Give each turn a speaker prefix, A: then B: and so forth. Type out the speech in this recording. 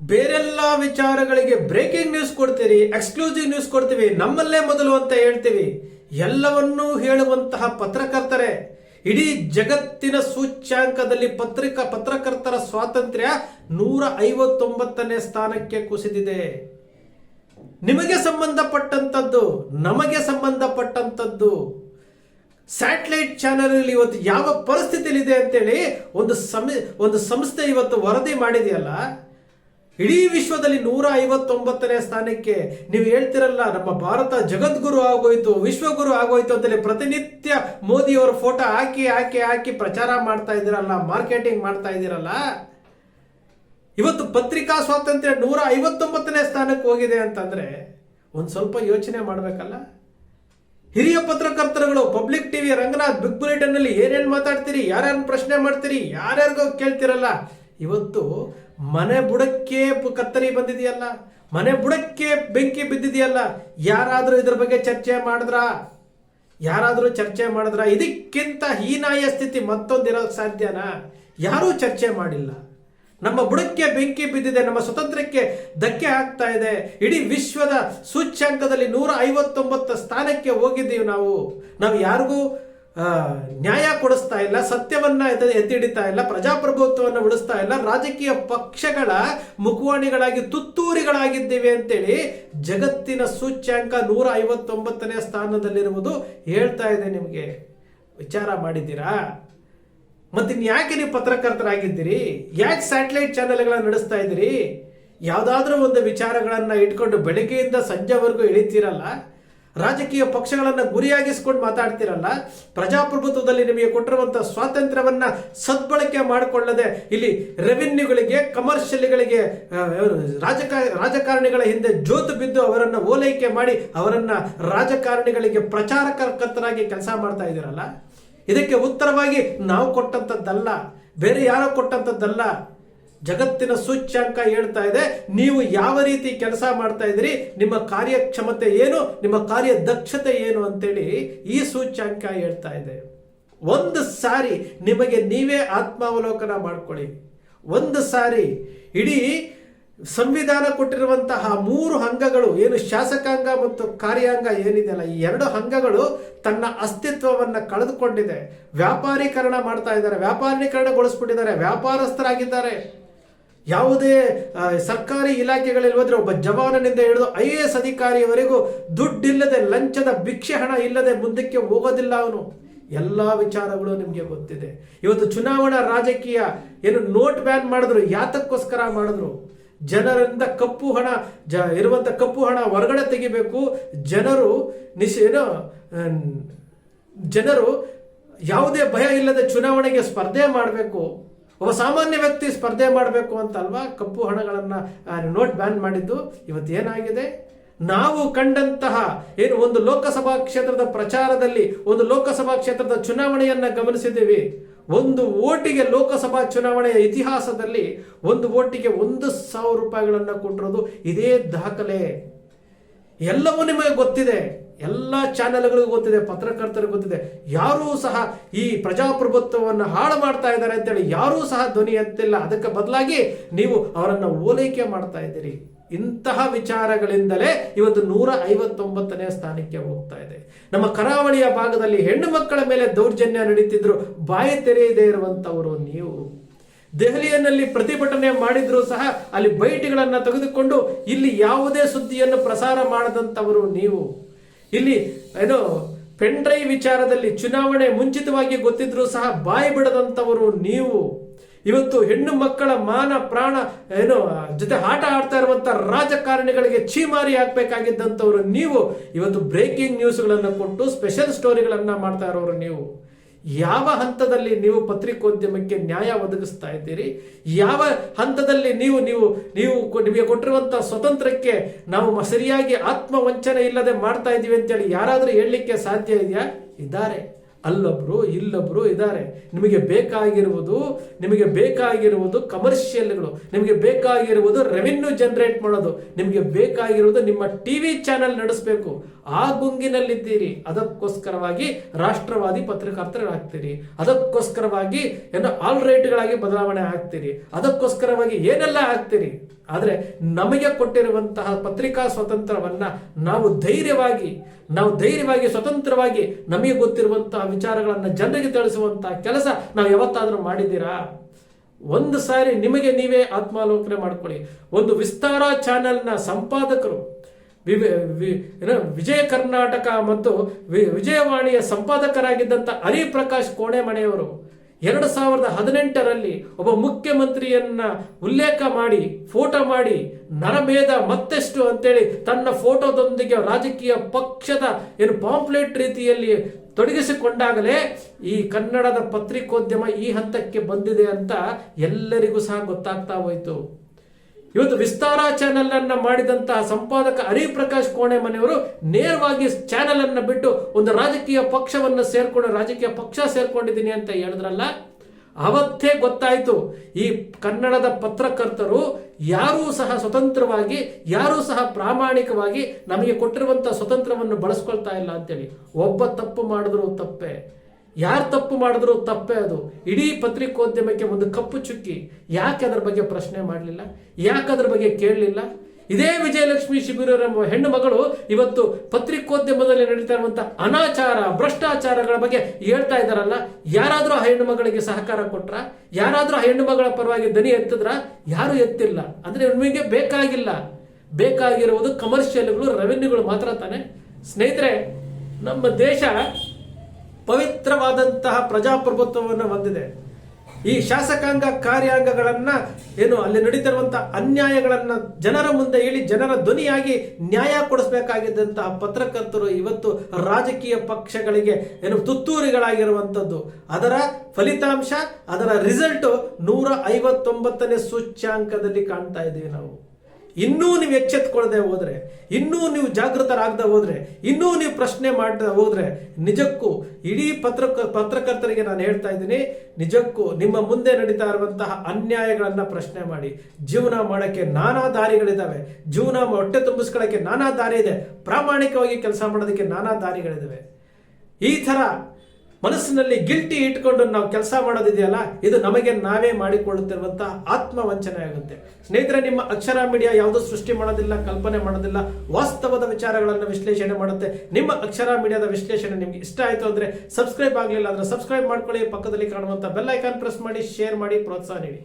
A: ಬೇರೆಲ್ಲ ವಿಚಾರಗಳಿಗೆ breaking news ಕೊಡ್ತೀರಿ ಎಕ್ಸ್ಕ್ಲೂಸಿವ್ ನ್ಯೂಸ್ ಕೊಡ್ತೀವಿ, ನಮ್ಮಲ್ಲೇ ಮೊದಲು ಅಂತ ಹೇಳ್ತೀವಿ. ಎಲ್ಲವನ್ನೂ ಹೇಳುವಂತಹ ಪತ್ರಕರ್ತರೆ, ಇಡೀ ಜಗತ್ತಿನ ಸೂಚ್ಯಾಂಕದಲ್ಲಿ ಪತ್ರಿಕಾ ಪತ್ರಕರ್ತರ ಸ್ವಾತಂತ್ರ್ಯ ನೂರ ಐವತ್ತೊಂಬತ್ತನೇ ಸ್ಥಾನಕ್ಕೆ ಕುಸಿದಿದೆ. ನಿಮಗೆ ಸಂಬಂಧಪಟ್ಟಂತದ್ದು, ನಮಗೆ ಸಂಬಂಧಪಟ್ಟಂತದ್ದು. ಸ್ಯಾಟಲೈಟ್ ಚಾನೆಲ್ ಇವತ್ತು ಯಾವ ಪರಿಸ್ಥಿತಿಯಲ್ಲಿದೆ ಅಂತೇಳಿ ಒಂದು ಸಮಿ, ಒಂದು ಸಂಸ್ಥೆ ಇವತ್ತು ವರದಿ ಮಾಡಿದೆಯಲ್ಲ ಇಡೀ ವಿಶ್ವದಲ್ಲಿ ನೂರ ಐವತ್ತೊಂಬತ್ತನೇ ಸ್ಥಾನಕ್ಕೆ ನೀವು ಹೇಳ್ತಿರಲ್ಲ, ನಮ್ಮ ಭಾರತ ಜಗದ್ಗುರು ಆಗೋಯ್ತು, ವಿಶ್ವಗುರು ಆಗೋಯ್ತು ಅಂತೇಳಿ ಪ್ರತಿನಿತ್ಯ ಮೋದಿಯವರ ಫೋಟೋ ಹಾಕಿ ಹಾಕಿ ಹಾಕಿ ಪ್ರಚಾರ ಮಾಡ್ತಾ ಇದ್ದೀರಲ್ಲ ಮಾರ್ಕೆಟಿಂಗ್ ಮಾಡ್ತಾ ಇದ್ದೀರಲ್ಲ? ಇವತ್ತು ಪತ್ರಿಕಾ ಸ್ವಾತಂತ್ರ್ಯ ನೂರ ಐವತ್ತೊಂಬತ್ತನೇ ಸ್ಥಾನಕ್ಕೆ ಹೋಗಿದೆ ಅಂತಂದ್ರೆ ಒಂದು ಸ್ವಲ್ಪ ಯೋಚನೆ ಮಾಡಬೇಕಲ್ಲ? ಹಿರಿಯ ಪತ್ರಕರ್ತರುಗಳು ಪಬ್ಲಿಕ್ ಟಿವಿ ರಂಗನಾಥ್ ಬಿಗ್ ಬುಲೆಟಿನ್ನಲ್ಲಿ ಏನೇನ್ ಮಾತಾಡ್ತೀರಿ ಯಾರ್ಯಾರು ಪ್ರಶ್ನೆ ಮಾಡ್ತೀರಿ, ಯಾರ್ಯಾರಿಗೋ ಕೇಳ್ತಿರಲ್ಲ ಇವತ್ತು ಮನೆ ಬುಡಕ್ಕೆ ಕತ್ತರಿ ಬಂದಿದೆಯಲ್ಲ? ಮನೆ ಬುಡಕ್ಕೆ ಬೆಂಕಿ ಬಿದ್ದಿದೆಯಲ್ಲ? ಯಾರಾದರೂ ಇದ್ರ ಬಗ್ಗೆ ಚರ್ಚೆ ಮಾಡಿದ್ರಾ? ಯಾರಾದರೂ ಚರ್ಚೆ ಮಾಡಿದ್ರ? ಇದಕ್ಕಿಂತ ಹೀನಾಯ ಸ್ಥಿತಿ ಮತ್ತೊಂದಿರೋಕ್ಕೆ ಸಾಧ್ಯನಾ? ಯಾರೂ ಚರ್ಚೆ ಮಾಡಿಲ್ಲ. ನಮ್ಮ ಬುಡಕ್ಕೆ ಬೆಂಕಿ ಬಿದ್ದಿದೆ, ನಮ್ಮ ಸ್ವತಂತ್ರಕ್ಕೆ ಧಕ್ಕೆ ಆಗ್ತಾ ಇದೆ. ಇಡೀ ವಿಶ್ವದ ಸೂಚ್ಯಾಂಕದಲ್ಲಿ ನೂರ ಐವತ್ತೊಂಬತ್ತು ಸ್ಥಾನಕ್ಕೆ ಹೋಗಿದ್ದೀವಿ ನಾವು. ನಾವು ಯಾರಿಗೂ ನ್ಯಾಯ ಕೊಡಿಸ್ತಾ ಇಲ್ಲ, ಸತ್ಯವನ್ನ ಎತ್ತಿ ಎತ್ತಿಡಿತಾ ಇಲ್ಲ, ಪ್ರಜಾಪ್ರಭುತ್ವವನ್ನು ಉಳಿಸ್ತಾ ಇಲ್ಲ, ರಾಜಕೀಯ ಪಕ್ಷಗಳ ಮುಖವಾಣಿಗಳಾಗಿ ತುತ್ತೂರಿಗಳಾಗಿದ್ದೇವೆ ಅಂತೇಳಿ ಜಗತ್ತಿನ ಸೂಚ್ಯಾಂಕ ನೂರ ಐವತ್ತೊಂಬತ್ತನೇ ಸ್ಥಾನದಲ್ಲಿರುವುದು ಹೇಳ್ತಾ ಇದೆ ನಿಮಗೆ. ವಿಚಾರ ಮಾಡಿದ್ದೀರಾ? ಮತ್ತೆ ಯಾಕೆ ನೀವು ಪತ್ರಕರ್ತರಾಗಿದ್ದೀರಿ? ಯಾಕೆ ಸ್ಯಾಟಲೈಟ್ ಚಾನೆಲ್ಗಳನ್ನ ನಡೆಸ್ತಾ ಇದ್ದೀರಿ? ಯಾವುದಾದ್ರೂ ಒಂದು ವಿಚಾರಗಳನ್ನ ಇಟ್ಕೊಂಡು ಬೆಳಗ್ಗೆಯಿಂದ ಸಂಜೆವರೆಗೂ ಇಳಿತೀರಲ್ಲ? ರಾಜಕೀಯ ಪಕ್ಷಗಳನ್ನು ಗುರಿಯಾಗಿಸ್ಕೊಂಡು ಮಾತಾಡ್ತಿರಲ್ಲ, ಪ್ರಜಾಪ್ರಭುತ್ವದಲ್ಲಿ ನಿಮಗೆ ಕೊಟ್ಟಿರುವಂಥ ಸ್ವಾತಂತ್ರ್ಯವನ್ನ ಸದ್ಬಳಕೆ ಮಾಡಿಕೊಳ್ಳದೆ ಇಲ್ಲಿ ರೆವಿನ್ಯೂಗಳಿಗೆ ಕಮರ್ಷಿಯಲ್ಗಳಿಗೆ ರಾಜಕ, ರಾಜಕಾರಣಿಗಳ ಹಿಂದೆ ಜೋತು ಬಿದ್ದು ಅವರನ್ನು ಓಲೈಕೆ ಮಾಡಿ ಅವರನ್ನು ರಾಜಕಾರಣಿಗಳಿಗೆ ಪ್ರಚಾರಕರ್ತರಾಗಿ ಕೆಲಸ ಮಾಡ್ತಾ ಇದ್ದೀರಲ್ಲ, ಇದಕ್ಕೆ ಉತ್ತರವಾಗಿ ನಾವು ಕೊಟ್ಟಂತದ್ದಲ್ಲ ಬೇರೆ ಯಾರೋ ಕೊಟ್ಟಂತದ್ದಲ್ಲ ಜಗತ್ತಿನ ಸೂಚ್ಯಾಂಕ ಹೇಳ್ತಾ ಇದೆ, ನೀವು ಯಾವ ರೀತಿ ಕೆಲಸ ಮಾಡ್ತಾ ಇದ್ದೀರಿ, ನಿಮ್ಮ ಕಾರ್ಯಕ್ಷಮತೆ ಏನು, ನಿಮ್ಮ ಕಾರ್ಯ ದಕ್ಷತೆ ಏನು ಅಂತೇಳಿ ಈ ಸೂಚ್ಯಾಂಕ ಹೇಳ್ತಾ ಇದೆ. ಒಂದು ಸಾರಿ ನಿಮಗೆ ನೀವೇ ಆತ್ಮಾವಲೋಕನ ಮಾಡ್ಕೊಳ್ಳಿ. ಒಂದು ಸಾರಿ ಇಡೀ ಸಂವಿಧಾನ ಕೊಟ್ಟಿರುವಂತಹ ಮೂರು ಅಂಗಗಳು, ಏನು ಶಾಸಕಾಂಗ ಮತ್ತು ಕಾರ್ಯಾಂಗ ಏನಿದೆಯಲ್ಲ, ಈ ಎರಡು ಅಂಗಗಳು ತನ್ನ ಅಸ್ತಿತ್ವವನ್ನ ಕಳೆದುಕೊಂಡಿದೆ. ವ್ಯಾಪಾರೀಕರಣ ಮಾಡ್ತಾ ಇದ್ದಾರೆ, ವ್ಯಾಪಾರೀಕರಣಗೊಳಿಸ್ಬಿಟ್ಟಿದ್ದಾರೆ, ವ್ಯಾಪಾರಸ್ಥರಾಗಿದ್ದಾರೆ. ಯಾವುದೇ ಸರ್ಕಾರಿ ಇಲಾಖೆಗಳಲ್ಲಿ ಹೋದ್ರೆ ಒಬ್ಬ ಜವಾನನಿಂದ ಹಿಡಿದು ಐ ಎ ಎಸ್ ಅಧಿಕಾರಿಯವರೆಗೂ ದುಡ್ಡಿಲ್ಲದೆ, ಲಂಚದ ಭಿಕ್ಷೆ ಹಣ ಇಲ್ಲದೆ ಮುಂದಕ್ಕೆ ಹೋಗೋದಿಲ್ಲ ಅವನು. ಎಲ್ಲ ವಿಚಾರಗಳು ನಿಮಗೆ ಗೊತ್ತಿದೆ. ಇವತ್ತು ಚುನಾವಣಾ ರಾಜಕೀಯ ಏನು ನೋಟ್ ಬ್ಯಾನ್ ಮಾಡಿದ್ರು, ಯಾತಕ್ಕೋಸ್ಕರ ಮಾಡಿದ್ರು? ಜನರಿಂದ ಕಪ್ಪು ಹಣ, ಜ, ಇರುವಂತ ಕಪ್ಪು ಹಣ ಹೊರಗಡೆ ತೆಗಿಬೇಕು. ಜನರು ನಿಶ್, ಏನು ಜನರು ಯಾವುದೇ ಭಯ ಇಲ್ಲದೆ ಚುನಾವಣೆಗೆ ಸ್ಪರ್ಧೆ ಮಾಡಬೇಕು. ಒಬ್ಬ ಸಾಮಾನ್ಯ ವ್ಯಕ್ತಿ ಸ್ಪರ್ಧೆ ಮಾಡಬೇಕು ಅಂತ ಅಲ್ವಾ ಕಪ್ಪು ಹಣಗಳನ್ನ ನೋಟ್ ಬ್ಯಾನ್ ಮಾಡಿದ್ದು. ಇವತ್ತು ಏನಾಗಿದೆ? ನಾವು ಕಂಡಂತಹ ಏನು ಒಂದು ಲೋಕಸಭಾ ಕ್ಷೇತ್ರದ ಪ್ರಚಾರದಲ್ಲಿ, ಒಂದು ಲೋಕಸಭಾ ಕ್ಷೇತ್ರದ ಚುನಾವಣೆಯನ್ನ ಗಮನಿಸಿದ್ದೀವಿ. ಒಂದು ಓಟಿಗೆ ಲೋಕಸಭಾ ಚುನಾವಣೆಯ ಇತಿಹಾಸದಲ್ಲಿ ಒಂದು ಓಟಿಗೆ ಒಂದು ಸಾವಿರ ರೂಪಾಯಿಗಳನ್ನ ಕೊಟ್ಟಿರೋದು ಇದೇ ದಾಖಲೆ. ಎಲ್ಲವೂ ನಿಮಗೆ ಗೊತ್ತಿದೆ. ಎಲ್ಲ ಚಾನೆಲ್ಗಳಿಗೂ ಗೊತ್ತಿದೆ, ಪತ್ರಕರ್ತರಿಗೂ ಗೊತ್ತಿದೆ. ಯಾರೂ ಸಹ ಈ ಪ್ರಜಾಪ್ರಭುತ್ವವನ್ನು ಹಾಳು ಮಾಡ್ತಾ ಇದ್ದಾರೆ ಅಂತೇಳಿ ಯಾರೂ ಸಹ ಧ್ವನಿ ಎತ್ತಿಲ್ಲ. ಅದಕ್ಕೆ ಬದಲಾಗಿ ನೀವು ಅವರನ್ನು ಓಲೈಕೆ ಮಾಡ್ತಾ ಇದ್ದೀರಿ. ಇಂತಹ ವಿಚಾರಗಳಿಂದಲೇ ಇವತ್ತು ನೂರ ಐವತ್ತೊಂಬತ್ತನೇ ಸ್ಥಾನಕ್ಕೆ ಹೋಗ್ತಾ ಇದೆ. ನಮ್ಮ ಕರಾವಳಿಯ ಭಾಗದಲ್ಲಿ ಹೆಣ್ಣು ಮಕ್ಕಳ ಮೇಲೆ ದೌರ್ಜನ್ಯ ನಡೀತಿದ್ರು. ಬಾಯಿ ತೆರೆಯದೇ ಇರುವಂತವರು ನೀವು. ದೆಹಲಿಯಲ್ಲಿ ಪ್ರತಿಭಟನೆ ಮಾಡಿದ್ರು ಸಹ ಅಲ್ಲಿ ಬೈಟ್ಗಳನ್ನು ತೆಗೆದುಕೊಂಡು ಇಲ್ಲಿ ಯಾವುದೇ ಸುದ್ದಿಯನ್ನು ಪ್ರಸಾರ ಮಾಡದಂತವರು ನೀವು. ಇಲ್ಲಿ ಇದು ಪೆನ್ ಡ್ರೈವ್ ವಿಚಾರದಲ್ಲಿ ಚುನಾವಣೆ ಮುಂಚಿತವಾಗಿ ಗೊತ್ತಿದ್ರು ಸಹ ಬಾಯಿ ಬಿಡದಂತವರು ನೀವು. ಇವತ್ತು ಹೆಣ್ಣು ಮಕ್ಕಳ ಮಾನ ಪ್ರಾಣ, ಏನು, ಜೊತೆ ಆಟ ಆಡ್ತಾ ಇರುವಂತ ರಾಜಕಾರಣಿಗಳಿಗೆ ಚೀಮಾರಿ ಹಾಕ್ಬೇಕಾಗಿದ್ದಂಥವ್ರು ನೀವು. ಇವತ್ತು ಬ್ರೇಕಿಂಗ್ ನ್ಯೂಸ್ಗಳನ್ನು ಕೊಟ್ಟು ಸ್ಪೆಷಲ್ ಸ್ಟೋರಿಗಳನ್ನ ಮಾಡ್ತಾ ಇರೋರು ನೀವು. ಯಾವ ಹಂತದಲ್ಲಿ ನೀವು ಪತ್ರಿಕೋದ್ಯಮಕ್ಕೆ ನ್ಯಾಯ ಒದಗಿಸ್ತಾ ಇದ್ದೀರಿ? ಯಾವ ಹಂತದಲ್ಲಿ ನೀವು ನೀವು ನೀವು ನಿಮಗೆ ಕೊಟ್ಟಿರುವಂತಹ ಸ್ವತಂತ್ರಕ್ಕೆ ನಾವು ಸರಿಯಾಗಿ ಸರಿಯಾಗಿ ಆತ್ಮವಂಚನೆ ಇಲ್ಲದೆ ಮಾಡ್ತಾ ಇದ್ದೀವಿ ಅಂತೇಳಿ ಯಾರಾದರೂ ಹೇಳಲಿಕ್ಕೆ ಸಾಧ್ಯ ಇದೆಯಾ? ಇದ್ದಾರೆ. ಅಲ್ಲೊಬ್ರು, ಇಲ್ಲೊಬ್ರು ಇದ್ದಾರೆ. ನಿಮಗೆ ಬೇಕಾಗಿರುವುದು ನಿಮಗೆ ಬೇಕಾಗಿರುವುದು ಕಮರ್ಷಿಯಲ್ಗಳು ನಿಮಗೆ ಬೇಕಾಗಿರುವುದು ರೆವಿನ್ಯೂ ಜನರೇಟ್ ಮಾಡೋದು. ನಿಮಗೆ ಬೇಕಾಗಿರುವುದು ನಿಮ್ಮ ಟಿವಿ ಚಾನೆಲ್ ನಡೆಸಬೇಕು. ಆ ಗುಂಗಿನಲ್ಲಿದ್ದೀರಿ. ಅದಕ್ಕೋಸ್ಕರವಾಗಿ ರಾಷ್ಟ್ರವಾದಿ ಪತ್ರಕರ್ತರಾಗ್ತೀರಿ. ಅದಕ್ಕೋಸ್ಕರವಾಗಿ ಏನೋ ಆಲ್ ರೈಟ್ಗಳಾಗಿ ಬದಲಾವಣೆ ಆಗ್ತೀರಿ. ಅದಕ್ಕೋಸ್ಕರವಾಗಿ ಏನೆಲ್ಲ ಆಗ್ತೀರಿ? ಆದರೆ ನಮಗೆ ಕೊಟ್ಟಿರುವಂತಹ ಪತ್ರಿಕಾ ಸ್ವತಂತ್ರವನ್ನ ನಾವು ಧೈರ್ಯವಾಗಿ ನಾವು ಧೈರ್ಯವಾಗಿ, ಸ್ವತಂತ್ರವಾಗಿ ನಮಗೆ ಗೊತ್ತಿರುವಂತಹ ವಿಚಾರಗಳನ್ನು ಜನರಿಗೆ ತಿಳಿಸುವಂಥ ಕೆಲಸ ನಾವು ಯಾವತ್ತಾದರೂ ಮಾಡಿದ್ದೀರಾ? ಒಂದು ಸಾರಿ ನಿಮಗೆ ನೀವೇ ಆತ್ಮಾಲೋಕನೆ ಮಾಡ್ಕೊಳ್ಳಿ. ಒಂದು ವಿಸ್ತಾರ ಚಾನೆಲ್ನ ಸಂಪಾದಕರು ವಿಜಯ ಕರ್ನಾಟಕ ಮತ್ತು ವಿಜಯವಾಣಿಯ ಸಂಪಾದಕರಾಗಿದ್ದಂಥ ಹರಿಪ್ರಕಾಶ್ ಕೋಣೆಮನೆಯವರು ಎರಡು ಸಾವಿರದ ಹದಿನೆಂಟರಲ್ಲಿ ಒಬ್ಬ ಮುಖ್ಯಮಂತ್ರಿಯನ್ನ ಉಲ್ಲೇಖ ಮಾಡಿ, ಫೋಟೋ ಮಾಡಿ ನರಮೇಧ ಮತ್ತೆಷ್ಟು ಅಂತೇಳಿ ತನ್ನ ಫೋಟೋದೊಂದಿಗೆ ರಾಜಕೀಯ ಪಕ್ಷದ ಏನು ಪಾಂಪ್ಲೆಟ್ ರೀತಿಯಲ್ಲಿ ತೊಡಗಿಸಿಕೊಂಡಾಗಲೇ ಈ ಕನ್ನಡದ ಪತ್ರಿಕೋದ್ಯಮ ಈ ಹಂತಕ್ಕೆ ಬಂದಿದೆ ಅಂತ ಎಲ್ಲರಿಗೂ ಸಹ ಗೊತ್ತಾಗ್ತಾ ಹೋಯಿತು. ಇವತ್ತು ವಿಸ್ತಾರ ಚಾನೆಲ್ ಅನ್ನ ಮಾಡಿದಂತಹ ಸಂಪಾದಕ ಹರಿಪ್ರಕಾಶ್ ಕೋಣೆ ಮನೆಯವರು ನೇರವಾಗಿ ಚಾನೆಲ್ ಅನ್ನ ಬಿಟ್ಟು ಒಂದು ರಾಜಕೀಯ ಪಕ್ಷವನ್ನು ಸೇರ್ಕೊಂಡು ರಾಜಕೀಯ ಪಕ್ಷ ಸೇರ್ಕೊಂಡಿದ್ದೀನಿ ಅಂತ ಹೇಳಿದ್ರಲ್ಲ? ಅವತ್ತೇ ಗೊತ್ತಾಯಿತು. ಈ ಕನ್ನಡದ ಪತ್ರಕರ್ತರು ಯಾರೂ ಸಹ ಸ್ವತಂತ್ರವಾಗಿ, ಯಾರೂ ಸಹ ಪ್ರಾಮಾಣಿಕವಾಗಿ ನಮಗೆ ಕೊಟ್ಟಿರುವಂಥ ಸ್ವತಂತ್ರವನ್ನು ಬಳಸ್ಕೊಳ್ತಾ ಇಲ್ಲ ಅಂತೇಳಿ. ಒಬ್ಬ ತಪ್ಪು ಮಾಡಿದ್ರು ತಪ್ಪೆ. ಯಾರು ತಪ್ಪು ಮಾಡಿದ್ರು ತಪ್ಪೇ ಅದು. ಇಡೀ ಪತ್ರಿಕೋದ್ಯಮಕ್ಕೆ ಒಂದು ಕಪ್ಪು ಚುಕ್ಕಿ. ಯಾಕೆ ಅದರ ಬಗ್ಗೆ ಪ್ರಶ್ನೆ ಮಾಡಲಿಲ್ಲ? ಯಾಕೆ ಅದ್ರ ಬಗ್ಗೆ ಕೇಳಲಿಲ್ಲ? ಇದೇ ವಿಜಯಲಕ್ಷ್ಮಿ ಶಿಬಿರ ಎಂಬ ಹೆಣ್ಣು ಮಗಳು ಇವತ್ತು ಪತ್ರಿಕೋದ್ಯಮದಲ್ಲಿ ನಡೀತಾ ಇರುವಂತಹ ಅನಾಚಾರ, ಭ್ರಷ್ಟಾಚಾರಗಳ ಬಗ್ಗೆ ಹೇಳ್ತಾ ಇದ್ದಾರಲ್ಲ, ಯಾರಾದರೂ ಆ ಹೆಣ್ಣು ಮಗಳಿಗೆ ಸಹಕಾರ ಕೊಟ್ರ? ಯಾರಾದರೂ ಆ ಹೆಣ್ಣು ಮಗಳ ಪರವಾಗಿ ದನಿ ಎತ್ತಿದ್ರ? ಯಾರು ಎತ್ತಿಲ್ಲ. ಅಂದ್ರೆ ನಿಮಗೆ ಬೇಕಾಗಿಲ್ಲ. ಬೇಕಾಗಿರುವುದು ಕಮರ್ಷಿಯಲ್ಗಳು ರೆವೆನ್ಯೂಗಳು ಮಾತ್ರ ತಾನೆ. ಸ್ನೇಹಿತರೆ, ನಮ್ಮ ದೇಶ ಪವಿತ್ರವಾದಂತಹ ಪ್ರಜಾಪ್ರಭುತ್ವವನ್ನು ಹೊಂದಿದೆ. ಈ ಶಾಸಕಾಂಗ ಕಾರ್ಯಾಂಗಗಳನ್ನ ಏನು ಅಲ್ಲಿ ನಡೀತಿರುವಂತಹ ಅನ್ಯಾಯಗಳನ್ನ ಜನರ ಮುಂದೆ ಹೇಳಿ ಜನರ ಧ್ವನಿಯಾಗಿ ನ್ಯಾಯ ಕೊಡಿಸಬೇಕಾಗಿದ್ದಂತಹ ಪತ್ರಕರ್ತರು ಇವತ್ತು ರಾಜಕೀಯ ಪಕ್ಷಗಳಿಗೆ ಏನು ತುತ್ತೂರಿಗಳಾಗಿರುವಂಥದ್ದು ಅದರ ಫಲಿತಾಂಶ, ಅದರ ರಿಸಲ್ಟ್ ನೂರ ಐವತ್ತೊಂಬತ್ತನೇ ಸೂಚ್ಯಾಂಕದಲ್ಲಿ ಕಾಣ್ತಾ ಇದ್ದೀವಿ ನಾವು. ಇನ್ನೂ ನೀವು ಎಚ್ಚೆತ್ಕೊಳ್ಳದೆ ಹೋದ್ರೆ, ಇನ್ನೂ ನೀವು ಜಾಗೃತರಾಗದೆ ಹೋದ್ರೆ, ಇನ್ನೂ ನೀವು ಪ್ರಶ್ನೆ ಮಾಡದೆ ಹೋದ್ರೆ, ನಿಜಕ್ಕೂ ಇಡೀ ಪತ್ರಕ, ಪತ್ರಕರ್ತರಿಗೆ ನಾನು ಹೇಳ್ತಾ ಇದ್ದೀನಿ, ನಿಜಕ್ಕೂ ನಿಮ್ಮ ಮುಂದೆ ನಡೀತಾ ಇರುವಂತಹ ಅನ್ಯಾಯಗಳನ್ನು ಪ್ರಶ್ನೆ ಮಾಡಿ. ಜೀವನ ಮಾಡೋಕ್ಕೆ ನಾನಾ ದಾರಿಗಳಿದ್ದಾವೆ ಜೀವನ ಹೊಟ್ಟೆ ತುಂಬಿಸ್ಕೊಳ್ಳೋಕ್ಕೆ ನಾನಾ ದಾರಿ ಇದೆ. ಪ್ರಾಮಾಣಿಕವಾಗಿ ಕೆಲಸ ಮಾಡೋದಕ್ಕೆ ನಾನಾ ದಾರಿಗಳಿದ್ದಾವೆ ಈ ತರ ಮನಸ್ಸಿನಲ್ಲಿ ಗಿಲ್ಟಿ ಇಟ್ಕೊಂಡು ನಾವು ಕೆಲಸ ಮಾಡೋದಿದೆಯಲ್ಲ, ಇದು ನಮಗೆ ನಾವೇ ಮಾಡಿಕೊಳ್ಳುತ್ತಿರುವಂತಹ ಆತ್ಮವಂಚನೆ ಆಗುತ್ತೆ ಸ್ನೇಹಿತರೆ, ನಿಮ್ಮ ಅಕ್ಷರ ಮೀಡಿಯಾ ಯಾವುದು ಸೃಷ್ಟಿ ಮಾಡೋದಿಲ್ಲ, ಕಲ್ಪನೆ ಮಾಡೋದಿಲ್ಲ, ವಾಸ್ತವದ ವಿಚಾರಗಳನ್ನು ವಿಶ್ಲೇಷಣೆ ಮಾಡುತ್ತೆ. ನಿಮ್ಮ ಅಕ್ಷರ ಮೀಡಿಯಾದ ವಿಶ್ಲೇಷಣೆ ನಿಮ್ಗೆ ಇಷ್ಟ ಆಯಿತು ಅಂದ್ರೆ ಸಬ್ಸ್ಕ್ರೈಬ್ ಆಗಲಿಲ್ಲ ಅಂದ್ರೆ ಸಬ್ಸ್ಕ್ರೈಬ್ ಮಾಡ್ಕೊಳ್ಳಿ. ಪಕ್ಕದಲ್ಲಿ ಕಾಣುವಂಥ ಬೆಲ್ ಐಕಾನ್ ಪ್ರೆಸ್ ಮಾಡಿ, ಶೇರ್ ಮಾಡಿ, ಪ್ರೋತ್ಸಾಹ ನೀಡಿ.